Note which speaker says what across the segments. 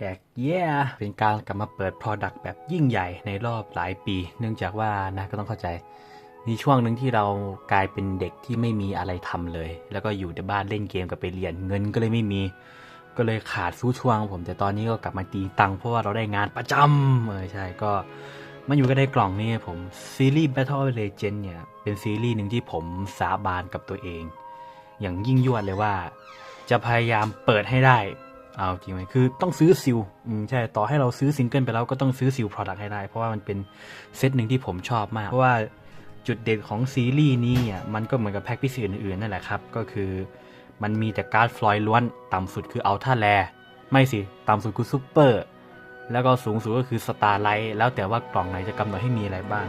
Speaker 1: แฮกเย่เป็นการกลับมาเปิด Product แบบยิ่งใหญ่ในรอบหลายปี เนื่องจากว่านะก็ต้องเข้าใจ มีช่วงหนึ่งที่เรากลายเป็นเด็กที่ไม่มีอะไรทำเลย แล้วก็อยู่แต่บ้านเล่นเกมกับไปเรียนเงินก็เลยไม่มี ก็เลยขาดสู้ช่วง ผมแต่ตอนนี้ก็กลับมาตีตังค์เพราะว่าเราได้งานประจำเออใช่ก็มาอยู่กันในกล่องนี่ผมซีรีส์ Battle Legend เนี่ยเป็นซีรีส์หนึ่งที่ผมสาบานกับตัวเอง อย่างยิ่งยวดเลยว่า จะพยายามเปิดให้ได้ เอาจริงไหมคือต้องซื้อซิลใช่ ต่อให้เราซื้อซิงเกิลไปแล้วก็ต้องซื้อซิล Product ให้ได้ เพราะว่ามันเป็นเซตหนึ่งที่ผมชอบมาก เพราะว่าจุดเด่นของซีรีส์นี้อะมันก็เหมือนกับแพ็กพิเศษอื่นๆนั่นแหละครับ ก็คือมันมีแต่การ์ดฟลอยล้วน ต่ำสุดคืออัลท่าแล ไม่สิ ต่ำสุดคือซูเปอร์ แล้วก็สูงสุดก็คือสตาร์ไลท์แล้วแต่ว่ากล่องไหนจะกำหนดให้มีอะไรบ้าง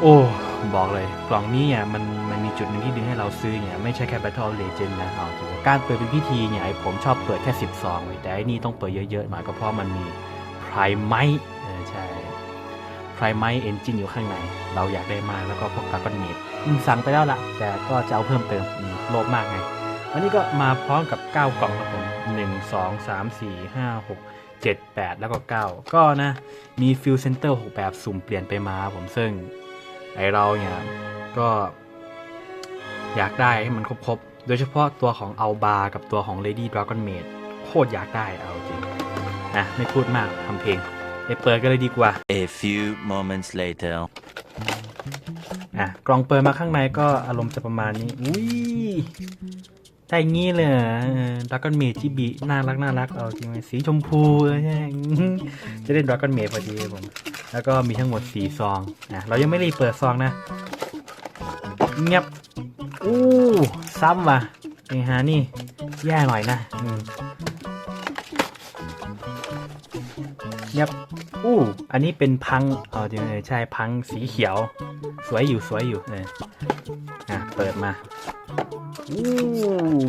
Speaker 1: โอ้ บอกเลย กล่องนี้เนี่ยมัน จุดหนึ่งที่ดึงให้เราซื้อเนี่ยไม่ใช่แค่ Battle Legend นะเอาจริงการเปิดเป็นพิธีเนี่ยผมชอบเปิดแค่10ซองเลยแต่ไอ้นี่ต้องเปิดเยอะๆหน่อยก็เพราะมันมี Prime เออใช่ Prime Engine อยู่ข้างใน เราอยากได้มาแล้วก็พวกกา r อนเมดสั่งไปแล้วล่ะแต่ก็จะเอาเพิ่มเติมโลภมากไงวันนี้ก็มาพร้อมกับ 9 กล่องครับผม1 2 3 4 5 6 7 8 แล้วก็ 9 ก็นะ มีฟิลเซนเตอร์ 6 แบบสุ่มเปลี่ยนไปมาผมซึ่ง ไอเราเนี่ย ก็ อยากได้ให้มันครบๆ โดยเฉพาะตัวของอัลบากับตัวของ Lady Dragon Maid โคตรอยากได้เอาจริงนะไม่พูดมากทำเพลงไปเปิดกันเลยดีกว่า
Speaker 2: A few moments later.
Speaker 1: อะกล่องเปิดมาข้างในก็อารมณ์จะประมาณนี้อุ้ยได้งี้เลยดักกอนเมดจิบิน่ารักน่ารักเอาจริงไหมสีชมพูเออใช่อื้อจะได้ดักกอนเมดพอดีผม แล้วก็มีทั้งหมดสี่ซองอะเรายังไม่ได้เปิดซองนะเงียบ อู้ซ้ำว่ะไอ้ฮะนี่ แย่หน่อยนะอืมเงียบอู้อันนี้เป็นพังเอาจริงเลยใช่พังสีเขียว สวยอยู่สวยอยู่เอออะเปิดมาอู้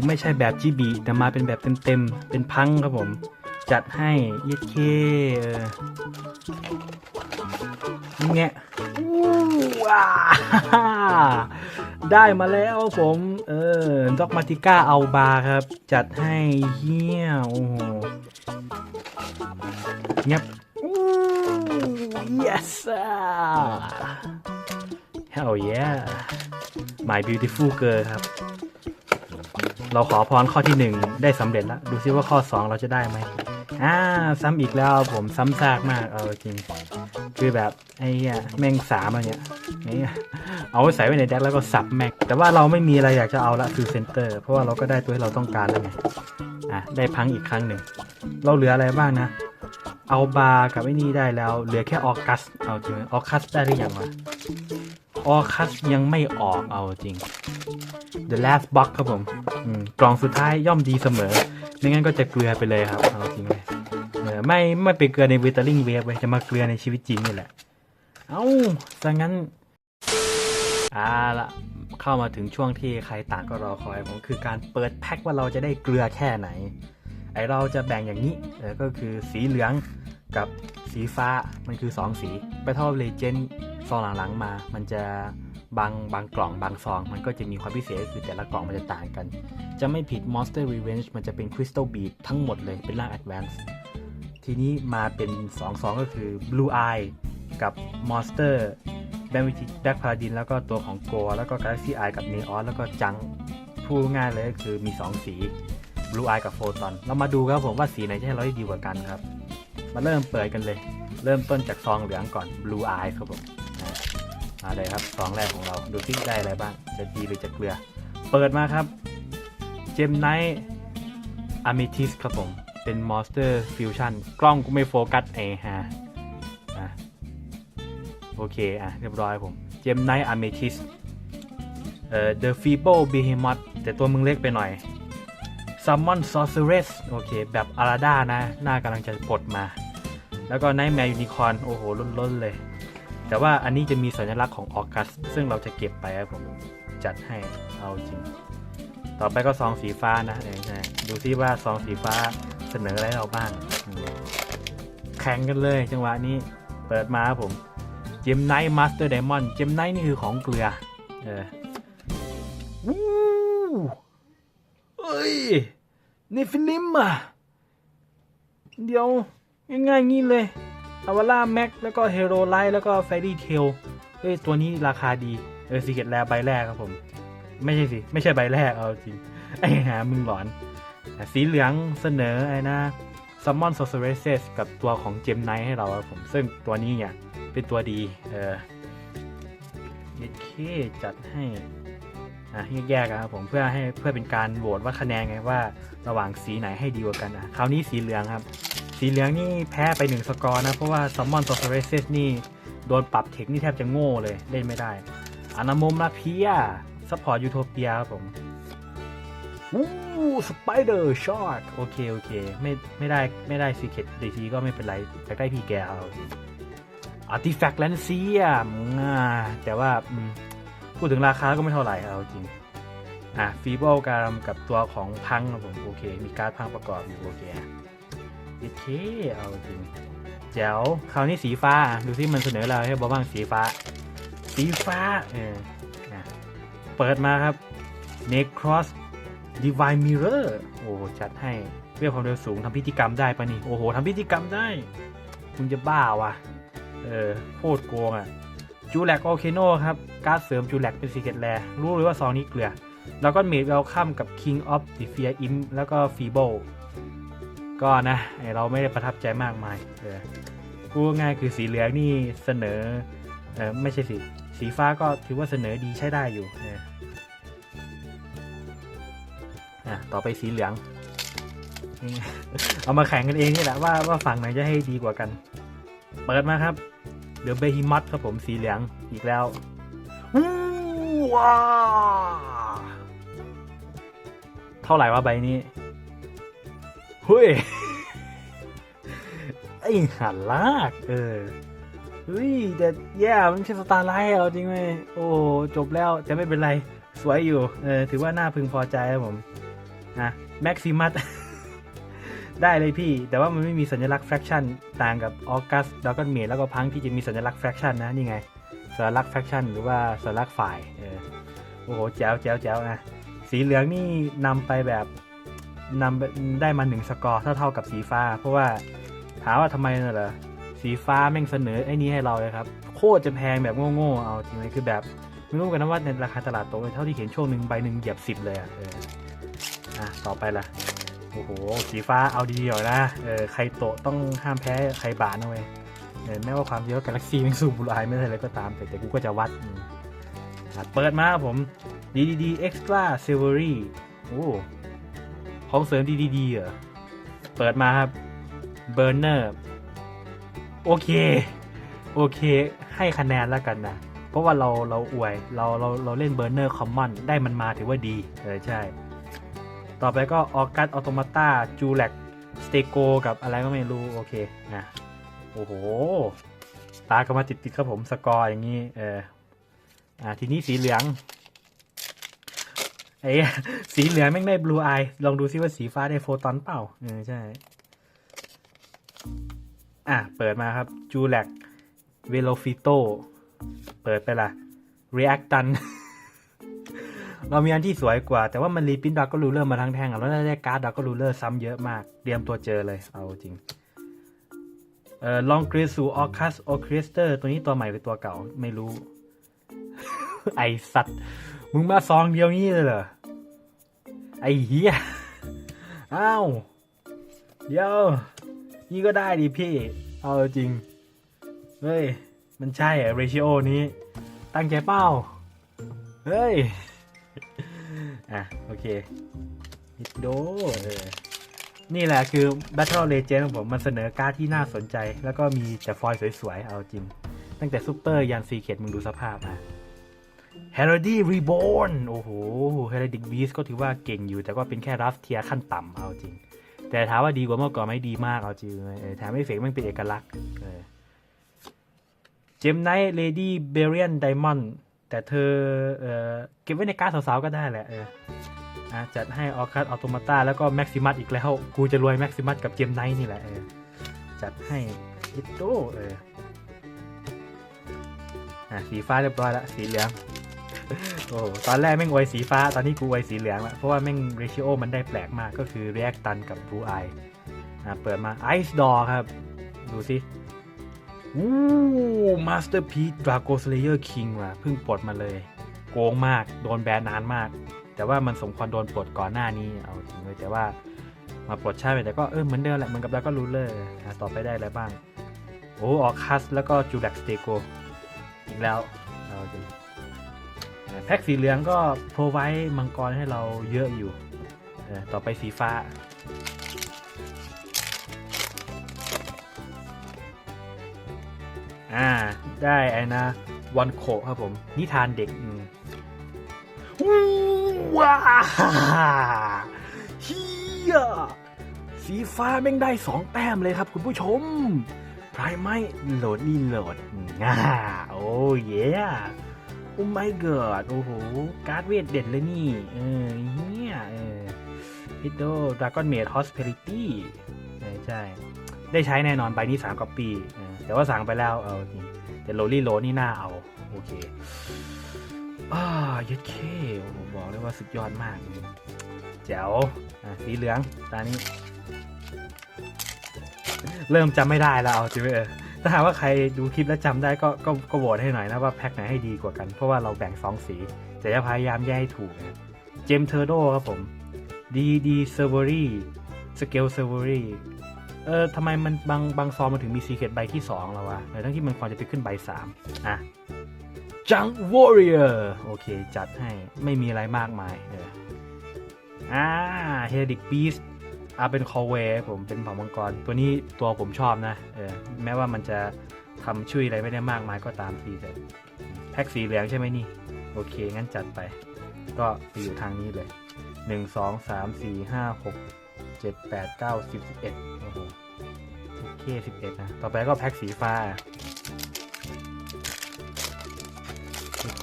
Speaker 1: ไม่ใช่แบบจีบีแต่มาเป็นแบบเต็มๆเป็นพังครับผม จัดให้เย็ดเคเออเงี้ยอู้ว้า ได้มาแล้วผม เออด็อกมาติก้าเอาบาครับ จัดให้เฮียโอ้โหเงียบอู้ yes hell yeah my beautiful girl ครับ เราขอพรข้อที่หนึ่งได้สำเร็จแล้ว ดูซิว่าข้อสองเราจะได้ไหมอ่าซ้ำอีกแล้วผมซ้ำซากมาก เอาจริง คือแบบ ไอ้เหี้ยแม่งสามอะไรเนี่ยนี่ เอาไว้ใส่ไว้ในแดกแล้วก็สับแม็ก แต่ว่าเราไม่มีอะไรอยากจะเอาละคือเซนเตอร์ เพราะว่าเราก็ได้ตัวที่เราต้องการแล้วไง อะ ได้พังอีกครั้งหนึ่ง เราเหลืออะไรบ้างนะ เอาบาร์กับไอ้นี่ได้แล้ว เหลือแค่ออกัส เอาจริงออกัสได้หรือยังวะออกัสยังไม่ออกเอาจริง The last box ครับผมกล่องสุดท้ายย่อมดีเสมอ ไม่งั้นก็จะเกลือไปเลยครับ เอาจริงเลยเออไม่ไม่ไปเกลือในวิตาลิงเวฟเลยจะมาเกลือในชีวิตจริงนี่แหละ เอา้าซะงั้น อ่าละเข้ามาถึงช่วงที่ใครต่างก็รอคอยผมคือการเปิดแพ็คว่าเราจะได้เกลือแค่ไหน ไอเราจะแบ่งอย่างนี้เออก็คือสีเหลืองกับสีฟ้ามันคือ 2 สี Battle of Legend ซองหลังๆมา มันจะบางบางกล่องบางซอง มันก็จะมีความพิเศษคือแต่ละกล่องมันจะต่างกัน จะไม่ผิด Monster Revenge มันจะเป็น Crystal Bead ทั้งหมดเลยเป็นร่าง Advance ทีนี้มาเป็น2ซองก็คือ Blue Eye กับ Monster b a m i t i Black Paladin แล้วก็ตัวของ Go แล้วก็ Galaxy Eye กับ Neon แล้วก็จังพูดง่ายเลยก็คือมี 2 สี Blue Eye กับ Photon เรามาดูครับผมว่าสีไหนจะให้เราได้ดีกว่ากันครับ มาเริ่มเปิดกันเลย เริ่มต้นจากซองเหลืองก่อน Blue Eye ครับผมอ่ามาเลยครับซองแรกของเราดูซิได้อะไรบ้าง จะดีหรือจะเกลือ เปิดมาครับเจมไนท์อะมิทิสครับผมเป็นมอนสเตอร์ฟิวชั่นกล้องกูไม่โฟกัสไอฮะ โอเค อะ เรียบร้อยผมเจมไนท์อะเมทิสเอ่อ The Feeble Behemoth แต่ตัวมึงเล็กไปหน่อย Summon Sorceress โอเค แบบอาราดานะ หน้ากำลังจะปลดมา แล้วก็ Nightmare Unicorn โอ้โห ล้นๆเลย แต่ว่าอันนี้จะมีสัญลักษณ์ของออกัส ซึ่งเราจะเก็บไปครับผม จัดให้เอาจริง ต่อไปก็ซองสีฟ้านะเออใช่ดูซิว่าซองสีฟ้าเสนออะไรเราบ้าง แข่งกันเลยจังหวะนี้ เปิดมาครับผม เจมไนท์มาสเตอร์ไดมอนด์เจมไนท์นี่คือของเกลือ เออวู้เอ้ยนี่ฟิลิมอะ เดี๋ยว ง่ายๆงี้เลยอวาร่าแม็กแล้วก็เฮโรไลท์แล้วก็แฟรี่เทลเอ้ย ตัวนี้ราคาดี เออซีเกตแลใบแรกครับผม ไม่ใช่สิ ไม่ใช่ใบแรกเอาจริง ไอ้หามึงหลอน สีเหลืองเสนอไอ้นะซัมมอนโซเซเรเซสกับตัวของเจมไนให้เราครับผม ซึ่งตัวนี้เนี่ย เป็นตัวดี เออเยเคจัดให้อะแยกๆครับผมเพื่อให้เพื่อเป็นการโหวตว่าคะแนนไงว่า ระหว่างสีไหนให้ดีกว่ากันอะคราวนี้สีเหลืองครับ สีเหลืองนี่แพ้ไปหนึ่งสกอร์นะ เพราะว่าซัมมอนโซเซเรเซสนี่โดนปรับเทคนี่แทบจะโง่เลยเล่นไม่ได้อนาโมมลาเพียซัพพอร์ตยูโทเปียครับผมอู้สไปเดอร์ช็อตโอเค โอเค ไม่ไม่ได้ไม่ได้ซีเคดดีทีก็ไม่เป็นไรแต่ได้พี่แกเอา อาร์ติแฟกต์แลนเซียแต่ว่าพูดถึงราคาก็ไม่เท่าไหร่เอาจริง อะฟีเบิลการมกับตัวของพังครับผมโอเค มีการ์ดพังประกอบอยู่โอเคอะโอเคเอาจริงแจ๋วคราวนี้สีฟ้า ดูซิมันเสนออะไรให้บอกบ้างสีฟ้า สีฟ้าเออเปิดมาครับ Necross Divine Mirror โอ้จัดให้เรียกความเร็วสูงทำพิธีกรรมได้ปะนี่ โอ้โหทำพิธีกรรมได้มึงจะบ้าวะ เออโคตรโกงอะจูแลกโอเคโนครับการ์ดเสริมจูแลกเป็นสีเกตแลรู้เลยว่าซองนี้เกลือ แล้วก็เมดเวลคัมกับ King of the Fear Im แล้วก็ Feeble ก็นะไอเราไม่ได้ประทับใจมากมายเออพูดง่ายคือสีเหลืองนี่เสนอเออไม่ใช่สีสีฟ้าก็ถือว่าเสนอดีใช้ได้อยู่เอออะต่อไปสีเหลือง เอามาแข่งกันเองนี่แหละว่าว่าฝั่งไหนจะให้ดีกว่ากัน เปิดมาครับ เดี๋ยวเบฮิมัตครับผมสีเหลืองอีกแล้วว้าเท่าไหร่วะใบนี้เฮ้ยไอหันลากเออเฮ้ยแต่แย่มันไม่ใช่สตาร์ไลท์เอาจริงไหมโอ้จบแล้วแต่ไม่เป็นไร สวยอยู่ เออ ถือว่าน่าพึงพอใจครับผมนะแม็กซิมัส ได้เลยพี่ แต่ว่ามันไม่มีสัญลักษณ์แฟ c ชั่นต่างกับออกัสดากอนเมดแล้วก็พังที่จะมีสัญลักษณ์แฟ c ชั่นนะนี่ไงสัญลักษณ์แฟ c ชั่นหรือว่าสัญลักษณ์ฝ่ายเออโอ้โหแจ๋วแจ๋วแจ๋วนะสีเหลืองนี่นำไปแบบนำไปได้มาหนึ่งสกอร์เท่าเท่ากับสีฟ้า เพราะว่าถามว่าทำไมน่ะเหรอสีฟ้าแม่งเสนอไอ้นี้ให้เราเลยครับโคตรจะแพงแบบโง่ๆเอาจริงไหมคือแบบไม่รู้กันนะว่าในราคาตลาดโตเท่าที่เห็นช่วงหนึ่งใบหนึ่งเหยียบสิบเลยอะเอออะต่อไปละ โอ้โห สีฟ้าเอาดีๆหน่อยนะ เออ ใครโตะต้องห้ามแพ้ใครบานะเว้ยเออแม้ว่าความเยอะกาแล็กซี่มันสูบุรายไม่ได้เลยก็ตาม แต่แต่กูก็จะวัด เปิดมาผม DDD Extra Silvery โอ้ของเสริม DDD เหรอ เปิดมาครับ Burner โอเค โอเค ให้คะแนนแล้วกันนะ เพราะว่าเราเราอวย เราเราเราเล่น Burner Common ได้มันมาถือว่าดี เออใช่ ต่อไปก็ August Automata j u l e c Stego กับอะไรก็ไม่รู้โอเคนะโอ้โห ตาก็มาติดๆครับผมสกอร์อย่างนี้เอออ่าทีนี้สีเหลืองไอ้สีเหลืองแม่ได้บลูไอลองดูซิว่าสีฟ้าได้โฟตอนเปล่าเออใช่อะเปิดมาครับจูแลกเวโลฟิโตเปิดไปละเร a อ t ตัน เรามีอันที่สวยกว่า แต่ว่ามันรีพินดักก็รูเลอร์มาทั้งแท่งอะแล้วได้การ์ดดักก็รูเลอร์ซ้ำเยอะมากเตรียมตัวเจอเลยเอาจริงเอ่อลองกรีสูออคัสออคริสเตอร์ตัวนี้ตัวใหม่หรือตัวเก่าไม่รู้ ไอสัตว์ มึงมาซองเดียวนี้เลยเหรอ ไอ้เหี้ยอ้าวเดี๋ยว นี่ก็ได้ดิพี่ เอาจริง เฮ้ย มันใช่เรชิโอนี้ ตั้งใจเป้า เฮ้ย อะ โอเคฮิตโดเออนี่แหละคือ Battle Legend ของผมมันเสนอการ์ดที่น่าสนใจ แล้วก็มีแต่ฟอยล์สวยๆ เอาจริง ตั้งแต่ซูเปอร์ยันซีเคดมึงดูสภาพมา h e r a d y Reborn โอ้โห Heraldic Beast ก็ถือว่าเก่งอยู่ แต่ก็เป็นแค่รัฟเทียขั้นต่ำเอาจริง แต่ถามว่าดีกว่าเมื่อก่อนไหม่ดีมากเอาจริงแถมไม่เฟกมันเป็นเอกลักษณ์เจมไนท์เลดี้เบเรียนไดมอนด์ แต่เธอเออเก็บไว้ในการ์ดสาวๆก็ได้แหละเอออะจัดให้ออคัสออโตมาตาแล้วก็แม็กซิมัสอีกแล้ว กูจะรวยแม็กซิมัสกับเจมไนท์นี่แหละเออจัดให้อิโตเอออะสีฟ้าเรียบร้อยล้วสีเหลืองโอ้ตอนแรกแม่งอวยสีฟ้า ตอนนี้กูอวยสีเหลืองละเพราะว่าแม่งเรชิโอมันได้แปลกมากก็คือ React ตันกับ Blue Eye อ่าเปิดมา Ice Door ครับ ดูสิ วู้ Masterpiece Drago Slayer King ว่ะเพิ่งปลดมาเลย โกงมาก โดนแบนนานมาก แต่ว่ามันสมควรโดนปลดก่อนหน้านี้ เอาจริงเลยแต่ว่ามาปลดใช่ไหมแต่ก็เออเหมือนเดิมแหละเหมือนกับแล้วก็รู้เลยอะต่อไปได้อะไรบ้าง โอ้ออคัสแล้วก็จูแบ็กสเตโกอีกแล้วเอาจริงอะแพ็กสีเหลืองก็โปรไว้มังกรให้เราเยอะอยู่ ต่อไปสีฟ้า อ่า ได้ไอ้นะวันโคครับผม นิทานเด็กอืมวู้ว้าเฮียสีฟ้าแม่งได้สองแต้มเลยครับคุณผู้ชมพรายไม่โหลดนี่โหลดง่าโอ้เย่โอ้ไม่เกิดโอ้โห การ์ดเวทเด็ดเลยนี่ เออเฮียเออพิโดดราก้อนเมดฮอสเพลิตี้ใช่ ได้ใช้แน่นอนใบนี้3ก๊อปปี้เแต่ว่าสั่งไปแล้ว เอาจริงแต่โรลี่โรนี่น่าเอา โอเคอ่ายัดเคโอ้โหบอกเลยว่าสุดยอดมากแจ๋วอะสีเหลืองตานี้ เริ่มจำไม่ได้แล้วเอาจริงๆเออถ้าหากว่าใครดูคลิปแล้วจำได้ก็ก็ก็โหวตให้หน่อยนะว่าแพ็คไหนให้ดีกว่ากัน เพราะว่าเราแบ่งสองสีแต่จะพยายามแยกให้ถูกนะเจมเทอร์โดครับผมดีดีเซอร์เวอรี่สเกลเซอร์เวอรี่ เออทำไมมันบางบางซองมันถึงมีซีเค t ใบที่ 2 แล้ววะในทั้งที่มันควรจะไปขึ้นใบ 3 อะจังวอริเออร์โอเคจัดให้ไม่มีอะไรมากมายเอออ่าเฮดิกบีสอาเป็นคอเวผมเป็นเผ่ามังกร ตัวนี้ตัวผมชอบนะเออแม้ว่ามันจะทำช่วยอะไรไม่ได้มากมายก็ตามทีแต่แพ็กสีเหลืองใช่ไหมนี่ โอเค งั้นจัดไป ก็ไปอยู่ทางนี้เลย 1 2 3 4 5 6 7 8 9 10 11โอ้โหโอเค11นะ ต่อไปก็แพ็กสีฟ้า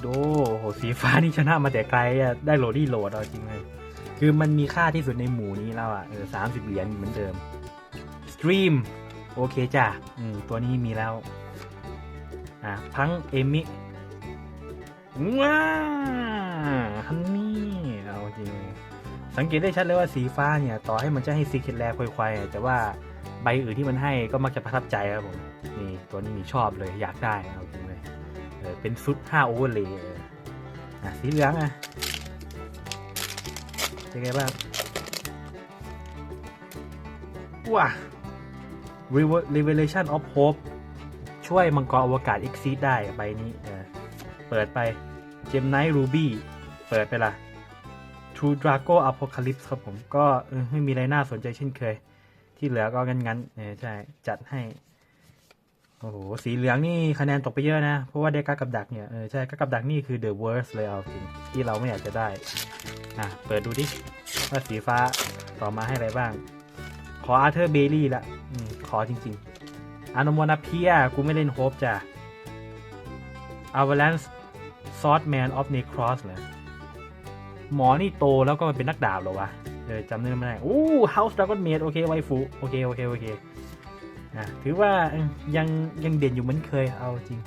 Speaker 1: ดูโอ้โหสีฟ้านี่ชนะมาแต่ไกลอะได้โหลดที่โหลดเอาจริงเลย คือมันมีค่าที่สุดในหมู่นี้แล้วอะเออสามสิบเหรียญเหมือนเดิมสตรีมโอเคจ้ะอืมตัวนี้มีแล้ว อะ พังเอมิว้าฮันนี่เอาจริงเลย สังเกตได้ชัดเลยว่าสีฟ้าเนี่ย ต่อให้มันจะให้ซีเคทแลควายๆแต่ว่าใบอื่นที่มันให้ก็มักจะประทับใจครับผมนี่ตัวนี้มีชอบเลยอยากได้เอาจริงเลยเออเป็นซุด5โอเวอร์เลยอะสีเหลืองอะเป็นไงบ้างว้า Revelation of Hope ช่วยมังกรอวกาศ Exceed ได้ใบนี้เปิดไป Gem Knight Ruby เปิดไปละ True Drago Apocalypse ครับผมก็ไม่มีอะไรน่าสนใจเช่นเคย ที่เหลือก็งั้นๆเออใช่ จัดให้ โอ้โห สีเหลืองนี่คะแนนตกไปเยอะนะ เพราะว่าได้กักกับดักเนี่ย เออใช่กักกับดักนี่คือ the worst เลยเอาจริงที่เราไม่อยากจะได้ อะ เปิดดูดิ ว่าสีฟ้าต่อมาให้อะไรบ้าง ขออาร์เธอร์เบลลี่ละอขอจริง ๆอานโมนาเพียกูไม่เล่นโฮปจ้ะ Avalanche Swordman of Necros เหรอ หมอนี่โตแล้วก็เป็นนักดาบเหรอวะ เออจำเนื้อไม่ได้ โอ้ House Dragon Maid โอเคไวฟูโอเค โอเค โอเคอะถือว่ายังยังเด่นอยู่เหมือนเคยเอาจริง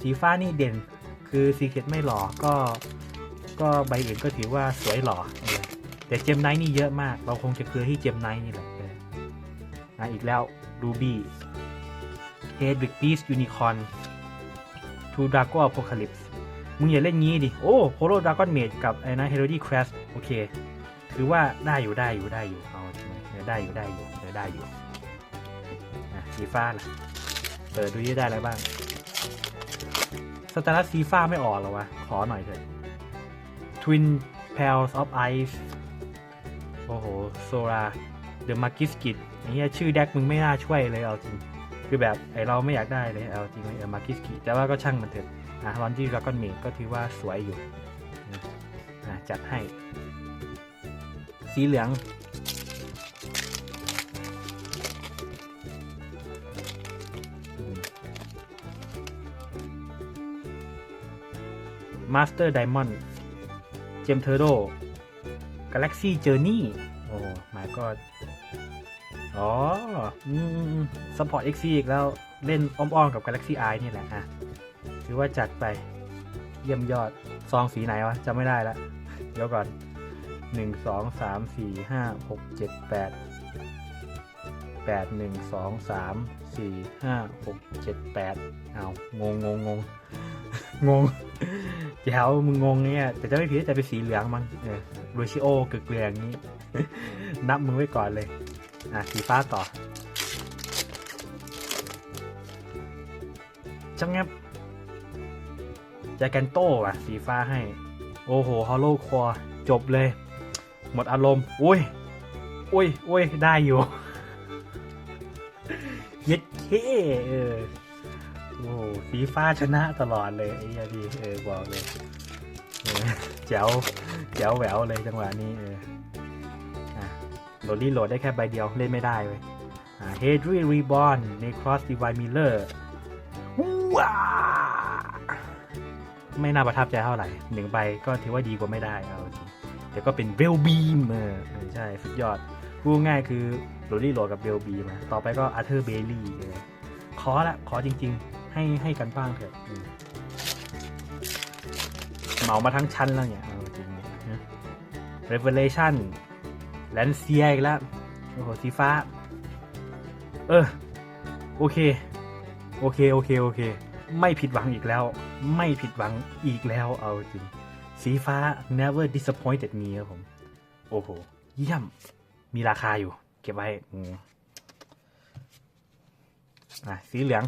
Speaker 1: สีฟ้านี่เด่นคือซีเค t ไม่หล่อก็ก็ใบอื่นก็ถือว่าสวยหล่อเออแต่เจมไนท์นี่เยอะมาก เราคงจะเกลือที่เจมไนท์นี่แหละเอออะอีกแล้วรูบี้เฮดบิกบีสยูนิคอนทูดราก้ a โ o คาลิปส์ มึงอย่าเล่นงี้ดิ โอ้โ o โ o ดราก้อนเมดกับไอ้นะเฮโรดี้ครสโอเค ถือว่าได้อยู่ได้อยู่ได้อยู่เอาใช่ไหมได้อยู่ได้อยู่เออได้อยู่อะสีฟ้าล่ะเปิดดูยี่ได้อะไรบ้างสตาร์สีฟ้าไม่ออกเหรอวะ ขอหน่อยเถอะ Twin Pals of Ice โอ้โห โซรา The m a g i s k i t อย่างเงี้ยชื่อแดกมึงไม่น่าช่วยเลยเอาจริง คือแบบไอเราไม่อยากได้เลยเอาจริงเลยเออมากิสกิแต่ว่าก็ช่างมันเถอะ อะวันที่ดราก้อนเมดก็ถือว่าสวยอยู่อืมอะจัดให้ สีเหลือง มาสเตอร์ไดมอนด์เจมเทอร์โดกาแล็กซี่เจอร์นี่โอ้ my god อ๋อ อืมซัพพอร์ต XC อีกแล้ว เล่นอ้อมๆกับ Galaxy Eye นี่แหละอะ ถือว่าจัดไปเยี่ยมยอดซองสีไหนวะจำไม่ได้ละเดี๋ยวก่อนหนึ่งสองสามสี่ห้าหกเจ็ดแปดแปดหนึ่งสองสามสี่ห้าหกเจ็ดแปดเอางงงงงงงงแจ๋วมึงงงเนี่ยแต่จะไม่ผิดจะเป็นสีเหลืองมั้งเออลูชิโอเกึกเกลียงนี้ นับมึงไว้ก่อนเลย อะ สีฟ้าต่อจังงับ แจกันโต้อะสีฟ้าให้ โอ้โหฮอลโลคอจบเลย หมดอารมณ์ อุ้ย อุ้ยอุ้ยได้อยู่ เย็ดเคเออโอ้โหสีฟ้าชนะตลอดเลยไอ้เหี้ยดีเออบอกเลยเออแจ๋วแจ๋วแหววเลยจังหวะนี้เอออะโหลดรีโหลดได้แค่ใบเดียวเล่นไม่ได้เว้ยเฮดรีรีบอนในครอสดีวายมิลเลอร์ว้า ไม่น่าประทับใจเท่าไหร่หนึ่งใบก็ถือว่าดีกว่าไม่ได้เอาจริงแต่ก็เป็นเวลบีมเออใช่สุดยอดพูดง่ายคือโหลดรีโหลดกับเวลบีมาต่อไปก็อาร์เธอร์เบลลี่ขอละขอจริง ๆ ให้ให้กันบ้างเถอะเหมามาทั้งชั้นแล้วเนี่ยเอาจริงๆนะ Revelation แลนเซียอีกแล้วโอ้โหสีฟ้า เออ โอเค โอเค โอเค โอเค ไม่ผิดหวังอีกแล้ว ไม่ผิดหวังอีกแล้วเอาจริง สีฟ้า never disappointed me ครับผม โอ้โห เยี่ยม มีราคาอยู่ เก็บไว้อืมอะสีเหลือง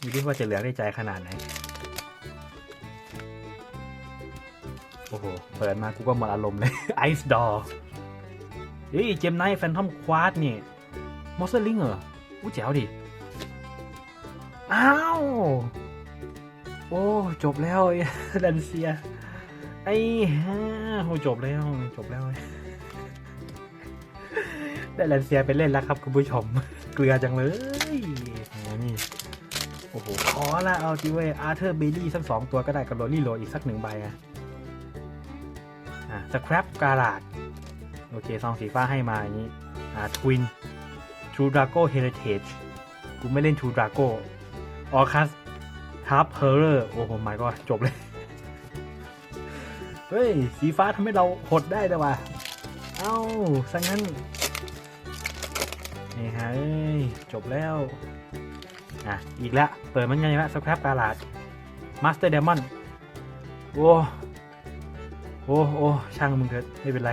Speaker 1: ดูดิว่าจะเหลืองได้ใจขนาดไหน โอ้โห เปิดมากูก็หมดอารมณ์เลยไอซ์ดอเฮ้ยเจมไนท์แฟนทอมควาดนี่มอสเตอร์ลิงเหรออู้แจ๋วดิ อ้าว โอ้ จบแล้วไอ้แดนเซีย ไอ้ฮ่าโอ้จบแล้ว จบแล้วได้แลนเซียไปเล่นแล้วครับคุณผู้ชม เกลือจังเลยโอ้นี่ โอ้โห ขอละเอาจีเวอาร์เธอร์เบลลี่สักสองตัวก็ได้กับโรลลี่โรอีกสักหนึ่งใบอะอะสครับการาดโอเค ซองสีฟ้าให้มาอย่างนี้ อ่าทวินทรูดราโก้เฮริเทจกูไม่เล่นทรูดราโก้ออคัส ทับเฮอร์เรอร์โอ้โหไม่ก็จบเลย เฮ้ย สีฟ้าทำให้เราหดได้แต่ว่า เอ้าสังงั้น นี่ฮะจบแล้ว อะ อีกแล้ว เปิดมันยังไงวะสครับการาดมาสเตอร์เดมอนโอ้โอ้โอ้ช่างมึงเถอะไม่เป็นไร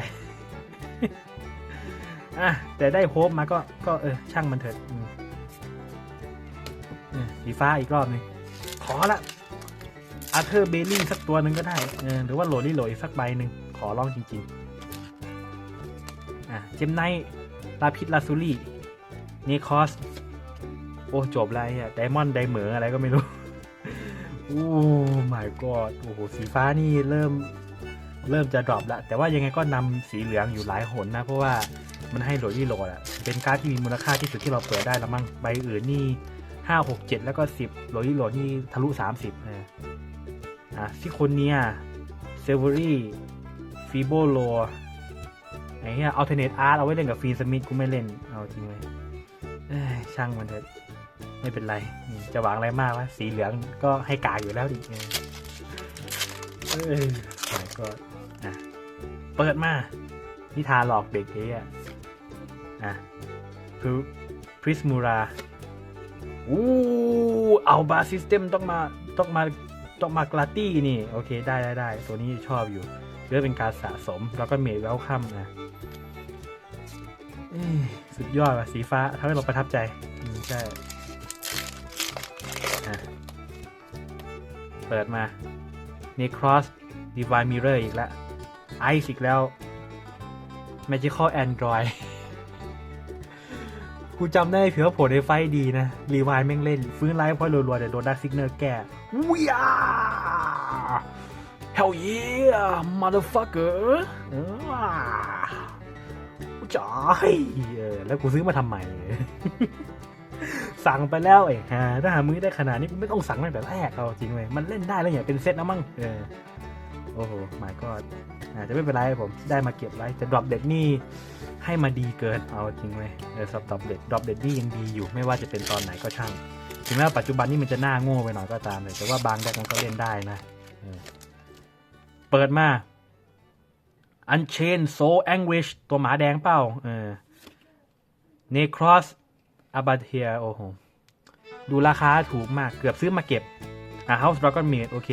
Speaker 1: อะแต่ได้โฮปมาก็ก็เออช่างมันเถิดอืมเออสีฟ้าอีกรอบหนึง ขอละอาร์เธอร์เบลลี่สักตัวหนึ่งก็ได้เออหรือว่าโหลลี่โหลอีกสักใบหนึ่งขอร้องจริงๆ อะ เจมไนลาพิดลาซูรี่เนคอส โอ้จบแล้วเนี่ยไดมอนด์ไดเหมออะไรก็ไม่รู้ โอ้ my god โอ้โห สีฟ้านี่เริ่มเริ่มจะดรอปล้วแต่ว่ายังไงก็นำสีเหลืองอยู่หลายหนนะ เพราะว่ามันให้โหลยี่โหลดอะเป็นการ์ดที่มีมูลค่าที่สุดที่เราเปิดได้แล้วมั้งใบอื่นนี่ ห้าหกเจ็ดแล้วก็สิบโหลดยี่โหลดนี่ทะลุสามสิบนะอะซิโคเนียเซเวอรี่ฟีโบโลไอ้เหี้ยอัลเทอร์เนทอาร์ตเอาไว้เล่นกับฟีนสมิธกูไม่เล่น เอาจริงเลยช่างมันเถอะไม่เป็นไร จะหวังอะไรมากวะสีเหลืองก็ให้กากอยู่แล้วดิเออเอ้ย my god อะเปิดมานิทานหลอกเด็กเอ้อะอะคือพริสมูรา อู้เอาบาซิสเต็มต้องมาต้องมาต้องมากลาตี้นี่ โอเค ได้ได้ได้ตัวนี้ชอบอยู่เรื่องเป็นการสะสมแล้วก็เมดเวลคัมนะสุดยอดว่ะสีฟ้าทำให้เราประทับใจใช่เปิดมา n e c r o s Divine Mirror อีกแล้ว Ice อีกแล้ว Magical Android กูจำได้เผื่อผลในไฟดีนะ รีวายแม่งเล่น ฟื้นไลฟ์พอยรัวๆแต่โดนดักซิกเนอร์แก้วิยา Hell yeah motherfucker เออจ้ายเออแล้วกูซื้อมาทำไมสั่งไปแล้วไอ้ฮาถ้าหามือได้ขนาดนี้กูไม่ต้องสั่งตั้งแต่แรกเอาจริงเลย มันเล่นได้แล้วอย่างเป็นเซตนะมั้งเออโอ้โห my god อาจจะไม่เป็นไรผม ได้มาเก็บไว้แต่ดรอปเด็ดนี่ ให้มาดีเกินเอาจริงเลยเออสับดรอปเด็ดดรอปเด็ดนี่ยังดีอยู่ไม่ว่าจะเป็นตอนไหนก็ช่าง ถึงแม้ว่าปัจจุบันนี่มันจะหน้าโง่ไปหน่อยก็ตามเลยแต่ว่าบางแดกมันก็เล่นได้นะเเปิดมา Unchained Soul Anguish ตัวหมาแดงเปล่าเออเนครอสอาบาเทียโอ้โห ดูราคาถูกมากเกือบซื้อมาเก็บอะ House Dragon Maid โอเค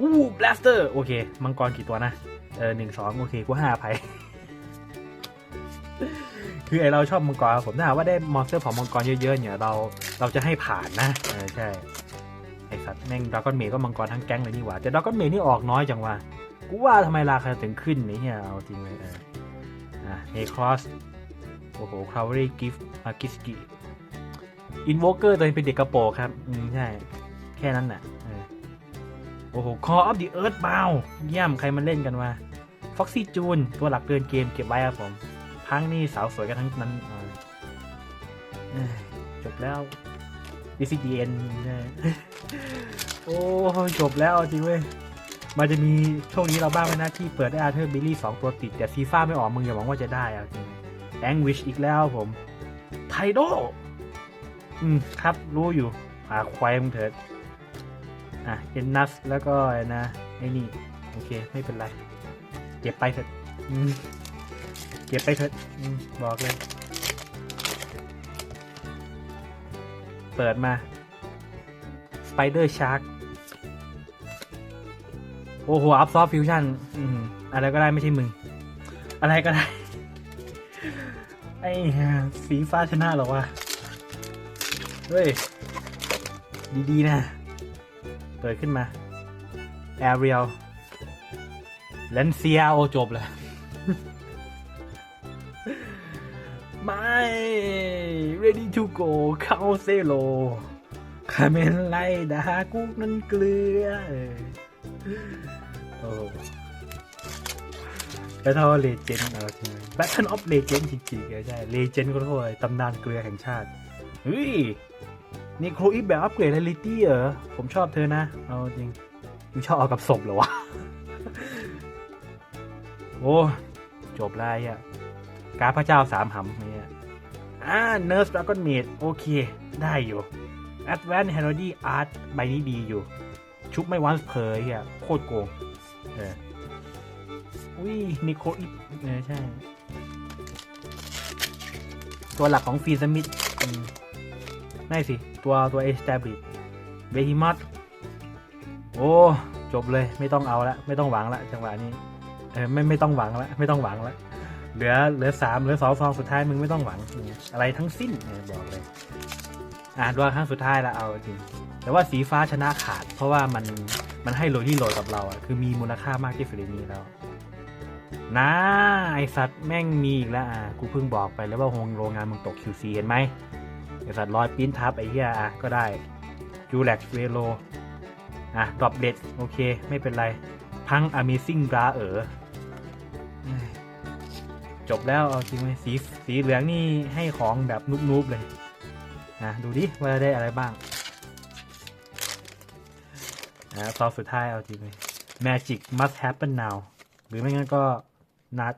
Speaker 1: อู้บลสเตอร์โอเค มังกรกี่ตัวนะ เออหนึ่งสองโอเค กูห้าภัย คือไอเราชอบมังกรครับผมถ้าหากว่าได้มอนสเตอร์ของมังกรเยอะๆเนี่ยเราเราจะให้ผ่านนะเออใช่ไอสัตว์แม่งดราก้อนเมดก็มังกรทั้งแก๊งเลยนี่หว่าแต่ดราก้อนเมดนี่ออกน้อยจังวะกูว่าทำไมราคาถึงขึ้นนี่เฮียเอาจริงเลยเอออะเนครอสโอ้โหคาวรี่กิฟต์อากิสกิอินโวเกอร์ตัวนี้เป็นเด็กกระโปรงครับ อืม ใช่ แค่นั้นน่ะเอโอ้โห Call of the Earth บาวเยี่ยมใครมันเล่นกันวะ Foxy June ตัวหลักเดินเกมเก็บไว้ครับผม พังนี่สาวสวยกันทั้งนั้นจบแล้ว DCDN เนี่ยโอ้จบแล้วจริงเว้ยมันจะมีช่วงนี้เราบ้างไหมนะที่เปิดได้อาร์เธอร์บิลลี่สองตัวติด แต่ซีฟ้าไม่ออกมึงอย่าหวังว่าจะได้อะจริงแองวิชอีกแล้วผมไทโดอืมครับรู้อยู่อ่าควายมึงเถิดอะเอ็นนัสแล้วก็นะไอ้นี่ โอเค ไม่เป็นไรเก็บไปเถอะอืม เก็บไปเถอะบอกเลย เปิดมาสไปเดอร์ชาร์กโอ้โห อัพซอฟฟิวชั่นอะไรก็ได้ไม่ใช่มึง อะไรก็ได้ ไอ้สีฟ้าชนะหรอวะ เฮ้ย ดี ๆ นะ เปิดขึ้นมา แอเรียลเลนเซียโอจบเลย ready to go เข้าเซโลคาเมนไลดากุกนั้นเกลือโอ้แล้วถ้าเลเจนอะไรทีนี้ Battle of Legend จริงๆใช่เลเจนก็โทษตำนานเกลือแห่งชาติเฮ้ยนี่โครอีฟแบบอัปเกรดเรลิตี้เหรอ ผมชอบเธอนะ เอาจริงมึงชอบเอากับศพเหรอวะ โอ้ จบแล้วไอะ การพระเจ้าสามหำเนี่ย อ่าเนิร์สดราก้อนเมดโอเค ได้อยู่ Advanced Heraldy Art ใบนี้ดีอยู่ ชุบไม่วันเพยอะโคตรโกงเอออุ้ยนิโคอีฟเออใช่ ตัวหลักของฟีสมิธอืมไม่สิ ตัวตัวเอสตาบลิ h เบฮิมัตโอ้ จบเลยไม่ต้องเอาละ ไม่ต้องหวังละ จังหวะนี้ เออไม่ไม่ต้องหวังละ ไม่ต้องหวังละ เหลือเหลือสามเหลือสองซองสุดท้ายมึงไม่ต้องหวังอะไรทั้งสิ้นนะบอกเลยอ่านว่าครั้งสุดท้ายละเอาจริงแต่ว่าสีฟ้าชนะขาด เพราะว่ามันมันให้โหลดที่โหลดกับเราอะคือมีมูลค่ามากที่สุดในนี้แล้วนะไอสัตว์แม่งมีอีกแล้วอะกูเพิ่งบอกไปแล้วว่าโรงโรงงานมึงตก QC เห็นไหมไอสัตว์ลอยปิ้นทับไอเหี้ยอะก็ได้จูแล็กเวโลอะดรอปเด็ดโอเค ไม่เป็นไร พัง Amazing Bra เออเอ้ย จบแล้วเอาจริงไหมสีสีเหลืองนี่ให้ของแบบนุบๆเลยนะดูดิว่าได้อะไรบ้างนะซองสุดท้ายเอาจริงไหม Magic must happen now หรือไม่งั้นก็ not